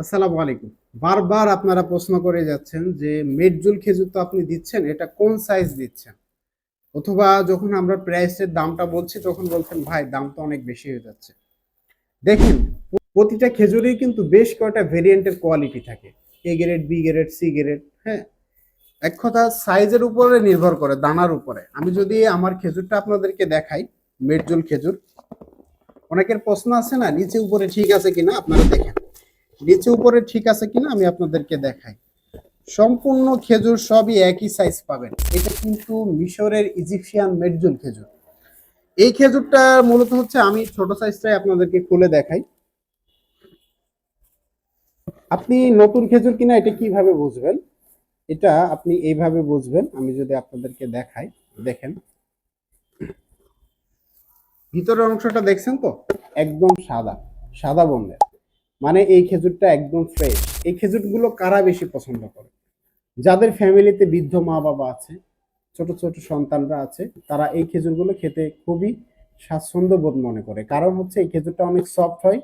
আসসালামু আলাইকুম। বারবার আপনারা প্রশ্ন করে যাচ্ছেন যে মেডজুল খেজুর তো আপনি দিচ্ছেন, এটা কোন সাইজ দিচ্ছেন? অথবা যখন আমরা প্রাইসের দামটা বলছি, তখন বলছেন, ভাই, দাম তো অনেক বেশি হয়ে যাচ্ছে। দেখেন, প্রতিটা খেজুরেই কিন্তু বেশ কয়টা ভেরিয়েন্টের কোয়ালিটি থাকে। A grade B grade C grade হ্যাঁ? এক কথা সাইজের উপরে নির্ভর করে, দানার উপরে। আমি যদি আমার খেজুরটা আপনাদেরকে দেখাই মেডজুল খেজুর, অনেকের প্রশ্ন আছে না, নিচে উপরে ঠিক আছে কিনা, আপনারা দেখেন। নিচে উপরে ঠিক আছে কিনা আমি আপনাদেরকে দেখাই। সম্পূর্ণ খেজুর সবই একই সাইজ পাবেন। এটা কিন্তু মিশরের ইজিপশিয়ান মেডজুল খেজুর। এই খেজুরটা মূলত হচ্ছে আমি ছোট সাইজটাই আপনাদেরকে খুলে দেখাই। আপনি নতুন খেজুর কিনা এটা কীভাবে বুঝবেন? এটা আপনি এইভাবে বুঝবেন, আমি যদি আপনাদেরকে দেখাই, দেখেন। ভিতরের অংশটা দেখছেন তো? একদম সাদা সাদা বর্ণের। মানে এই খেজুরটা একদম ফ্রেশ এই খেজুরগুলো কারা বেশি পছন্দ করে? যাদের ফ্যামিলিতে বৃদ্ধ মা বাবা আছে, ছোট ছোট সন্তানরা আছে, তারা এই খেজুরগুলো খেতে খুবই স্বাচ্ছন্দ্য বোধ মনে করে। কারণ হচ্ছে এই খেজুরটা অনেক সফট হয়,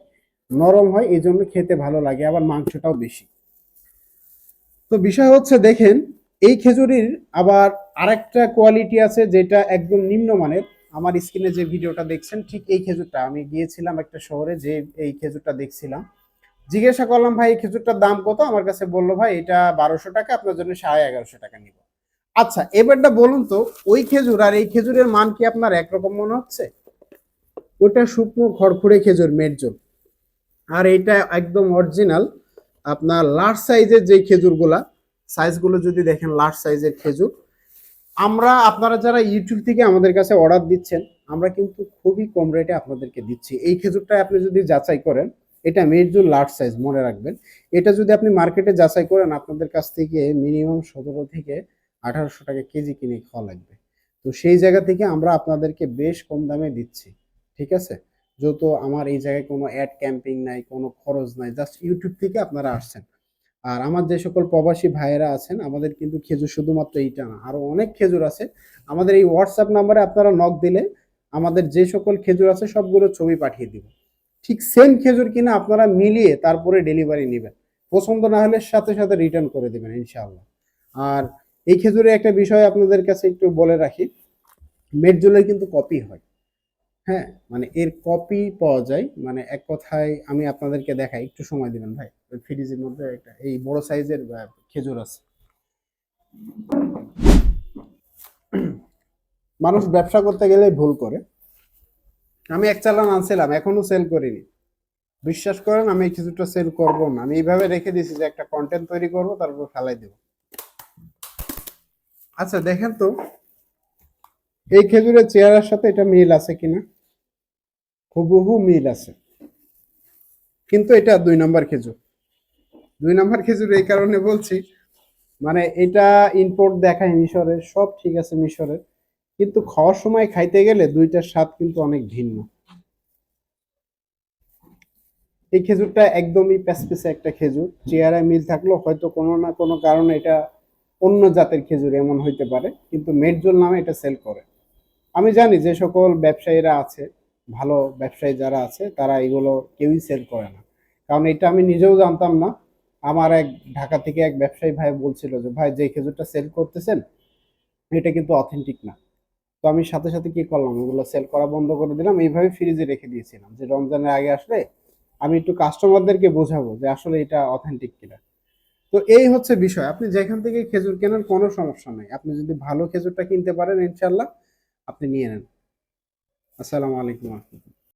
নরম হয় এই জন্য খেতে ভালো লাগে, আবার মাংসটাও বেশি। তো বিষয় হচ্ছে, দেখেন, এই খেজুরির আবার আরেকটা কোয়ালিটি আছে যেটা একদম নিম্নমানের। আমার স্ক্রিনে যে ভিডিওটা দেখছেন, ঠিক এই খেজুরটা আমি গিয়েছিলাম একটা শহরে যে এই খেজুরটা দেখছিলাম। জিজ্ঞাসা করলাম, ভাই, এই খেজুরটার দাম কত? আমার কাছে বলল, ভাই, এটা বারোশো টাকা, আপনার জন্য সাড়ে এগারোশো টাকা নিব। আচ্ছা এবারটা বলুন তো, ওই খেজুর আর এই খেজুরের মান কি আপনার একরকম মনে হচ্ছে? ওটা শুকনো খড়খড়ে খেজুর মেরজল আর এটা একদম অরিজিনাল। আপনার লার্জ সাইজের যে খেজুরগুলা সাইজগুলো যদি দেখেন লার্জ সাইজের খেজুর। আমরা, আপনারা যারা ইউটিউব থেকে আমাদের কাছে অর্ডার দিচ্ছেন, আমরা কিন্তু খুবই কম রেটে আপনাদেরকে দিচ্ছি। এই খেজুরটা আপনি যদি যাচাই করেন এটা মেজুর লার্জ সাইজ মনে রাখবেন। এটা যদি আপনি মার্কেটে যাচাই করেন, আপনাদের কাছ থেকে মিনিমাম সতেরো থেকে আঠারোশো টাকা কেজি কিনে খাওয়া লাগবে। তো সেই জায়গা থেকে আমরা আপনাদেরকে বেশ কম দামে দিচ্ছি, ঠিক আছে? যত আমার এই জায়গায় কোনো অ্যাড ক্যাম্পিং নাই, কোনো খরচ নাই জাস্ট ইউটিউব থেকে আপনারা আসছেন। আর আমার যে সকল প্রবাসী ভাইয়েরা আছেন, আমাদের কিন্তু খেজুর শুধুমাত্র এইটা না, আরও অনেক খেজুর আছে। আমাদের এই হোয়াটসঅ্যাপ নাম্বারে আপনারা নক দিলে আমাদের যে সকল খেজুর আছে, সবগুলো ছবি পাঠিয়ে দিব। ঠিক সেম খেজুর কিনা আপনারা মিলিয়ে তারপরে ডেলিভারি নেবেন। পছন্দ না হলে সাথে সাথে রিটার্ন করে দেবেন ইনশাআল্লাহ। আর এই খেজুরের একটা বিষয় আপনাদের কাছে একটু বলে রাখি মেডজুলের কিন্তু কপি হয়। হ্যাঁ মানে এর কপি পাওয়া যায় মানে এক কথায় আমি আপনাদেরকে দেখাই, একটু সময় দিবেন ভাই, ওই ফ্রিজের মধ্যে একটা, এই বড় সাইজের খেজুর আছে। মানুষ ব্যবসা করতে গেলে ভুল করে। আমি এক চালান আনছিলাম, এখনও সেল করিনি। বিশ্বাস করেন, আমি খেজুরটা সেল করব না। আমি এইভাবে রেখে দিয়েছি যে একটা কন্টেন্ট তৈরি করব, তারপর ফেলাই দেব। আচ্ছা দেখেন তো, এই খেজুরের চেয়ারের সাথে এটা মিল আছে কিনা? হুবহু মিল আছে। কিন্তু এটা দুই নম্বর খেজুর। দুই নম্বর খেজুর এই কারণে বলছি মানে এটা ইম্পোর্ট দেখায় মিশরের, সব ঠিক আছে মিশরের। কিন্তু খাওয়ার সময় খাইতে গেলে দুইটার স্বাদ কিন্তু অনেক ভিন্ন। এই খেজুরটা একদমই প্যাসপেসে একটা খেজুর। চেয়ারায় মিল থাকলেও হয়তো কোনো না কোনো কারণে এটা অন্য জাতের খেজুর এমন হইতে পারে, কিন্তু মেটজোল নামে এটা সেল করে। আমি জানি যে সকল ব্যবসায়ীরা আছে, ভালো ব্যবসায়ী যারা আছে, তারা এগুলো কেউই সেল করে না। কারণ এটা আমি নিজেও জানতাম না। আমার এক ঢাকা থেকে এক ব্যবসায়ী ভাই বলছিল যে, ভাই, যে খেজুরটা সেল করতেছেন, এটা কিন্তু অথেন্টিক না। তো আমি সাথে সাথে কি করলাম? ওগুলো সেল করা বন্ধ করে দিলাম। এইভাবে ফ্রিজে রেখে দিয়েছিলাম যে রমজানের আগে আসলে আমি একটু কাস্টমারদেরকে বোঝাবো যে আসলে এটা অথেন্টিক কিনা। তো এই হচ্ছে বিষয়। আপনি যেখান থেকে খেজুর কেনার কোনো সমস্যা নাই। আপনি যদি ভালো খেজুরটা কিনতে পারেন ইনশাল্লাহ আপনি নিয়ে নেন। আসসালামু আলাইকুম।